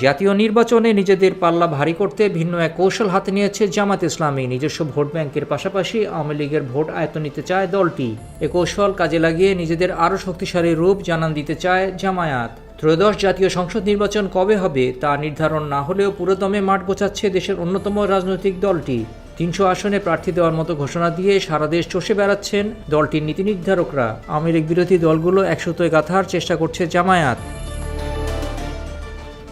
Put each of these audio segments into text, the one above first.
জাতীয় নির্বাচনে নিজেদের পাল্লা ভারী করতে ভিন্ন এক কৌশল হাতে নিয়েছে জামাত ইসলামী। নিজস্ব ভোট ব্যাংকের পাশাপাশি আওয়ামী লীগের ভোট আয়ত্ত নিতে চায় দলটি। এ কৌশল কাজে লাগিয়ে নিজেদের আরও শক্তিশালী রূপ জানান দিতে চায় জামায়াত। ত্রয়োদশ জাতীয় সংসদ নির্বাচন কবে হবে তা নির্ধারণ না হলেও পুরোদমে মাঠ গোছাচ্ছে দেশের অন্যতম রাজনৈতিক দলটি। তিনশো আসনে প্রার্থী দেওয়ার মতো ঘোষণা দিয়ে সারা দেশ চষে বেড়াচ্ছেন দলটির নীতি নির্ধারকরা। আওয়ামী লীগ বিরোধী দলগুলো একসূত্রে গাঁথার চেষ্টা করছে জামায়াত।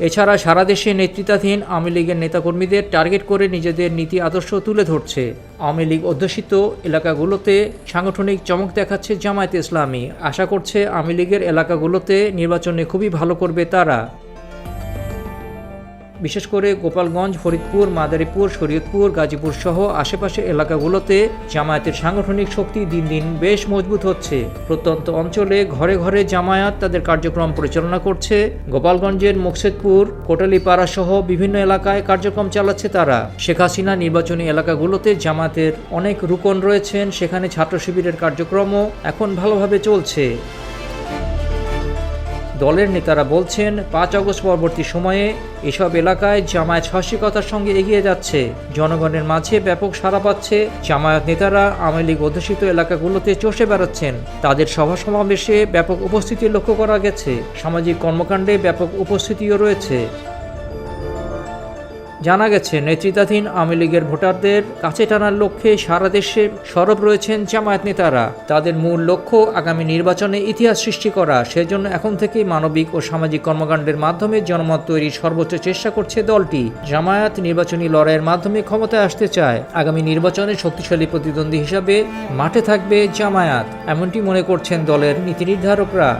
এছাড়া সারা দেশে নেতৃত্বাধীন আওয়ামী লীগের নেতাকর্মীদের টার্গেট করে নিজেদের নীতি আদর্শ তুলে ধরছে। আওয়ামী লীগ অধ্যুষিত এলাকাগুলোতে সাংগঠনিক চমক দেখাচ্ছে জামায়াতে ইসলামী। আশা করছে আওয়ামী লীগের এলাকাগুলোতে নির্বাচনে খুবই ভালো করবে তারা। বিশেষ করে গোপালগঞ্জ, ফরিদপুর, মাদারীপুর, শরীয়তপুর, গাজীপুর সহ আশেপাশের এলাকাগুলোতে জামায়াতের সাংগঠনিক শক্তি দিন দিন বেশ মজবুত হচ্ছে। প্রত্যন্ত অঞ্চলে ঘরে ঘরে জামায়াত তাদের কার্যক্রম পরিচালনা করছে। গোপালগঞ্জের মুকসেদপুর, কোটালীপাড়া সহ বিভিন্ন এলাকায় কার্যক্রম চালাচ্ছে তারা। শেখ হাসিনা নির্বাচনী এলাকাগুলোতে জামায়াতের অনেক রুকন রয়েছেন। সেখানে ছাত্র শিবিরের কার্যক্রমও এখন ভালোভাবে চলছে। দলের নেতারা বলছেন, পাঁচ আগস্ট পরবর্তী সময়ে এসব এলাকায় জামায়াত সাহসিকতার সঙ্গে এগিয়ে যাচ্ছে। জনগণের মাঝে ব্যাপক সাড়া পাচ্ছে। জামায়াত নেতারা আওয়ামী লীগ অধ্যুষিত এলাকাগুলোতে চষে বেড়াচ্ছেন। তাদের সভা সমাবেশে ব্যাপক উপস্থিতি লক্ষ্য করা গেছে। সামাজিক কর্মকাণ্ডে ব্যাপক উপস্থিতিও রয়েছে। জানা গেছে, নেতৃত্বাধীন আওয়ামী লীগের ভোটারদের কাছে টানার লক্ষ্যে সারা দেশে সরব রয়েছেন জামায়াত নেতারা। তাদের মূল লক্ষ্য আগামী নির্বাচনে ইতিহাস সৃষ্টি করা। সেজন্য এখন থেকেই মানবিক ও সামাজিক কর্মকাণ্ডের মাধ্যমে জনমত তৈরির সর্বোচ্চ চেষ্টা করছে দলটি। জামায়াত নির্বাচনী লড়াইয়ের মাধ্যমে ক্ষমতায় আসতে চায়। আগামী নির্বাচনে শক্তিশালী প্রতিদ্বন্দ্বী হিসাবে মাঠে থাকবে জামায়াত, এমনটি মনে করছেন দলের নীতি নির্ধারকরা।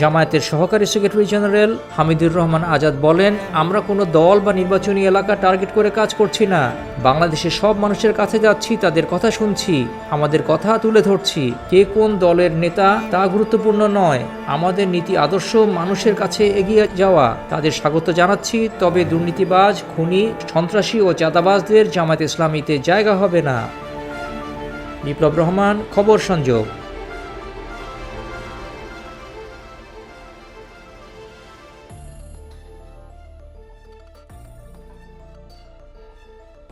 জামায়াতের সহকারী সেক্রেটারি জেনারেল হামিদুর রহমান আজাদ বলেন, আমরা কোনো দল বা নির্বাচনী এলাকা টার্গেট করে কাজ করছি না। বাংলাদেশের সব মানুষের কাছে যাচ্ছি, তাদের কথা শুনছি, আমাদের কথা তুলে ধরছি। কে কোন দলের নেতা তা গুরুত্বপূর্ণ নয়। আমাদের নীতি আদর্শ মানুষের কাছে এগিয়ে যাওয়া। তাদের স্বাগত জানাচ্ছি, তবে দুর্নীতিবাজ, খুনি, সন্ত্রাসী ও চাঁদাবাজদের জামায়াত ইসলামীতে জায়গা হবে না। বিপ্লব রহমান, খবর সংযোগ।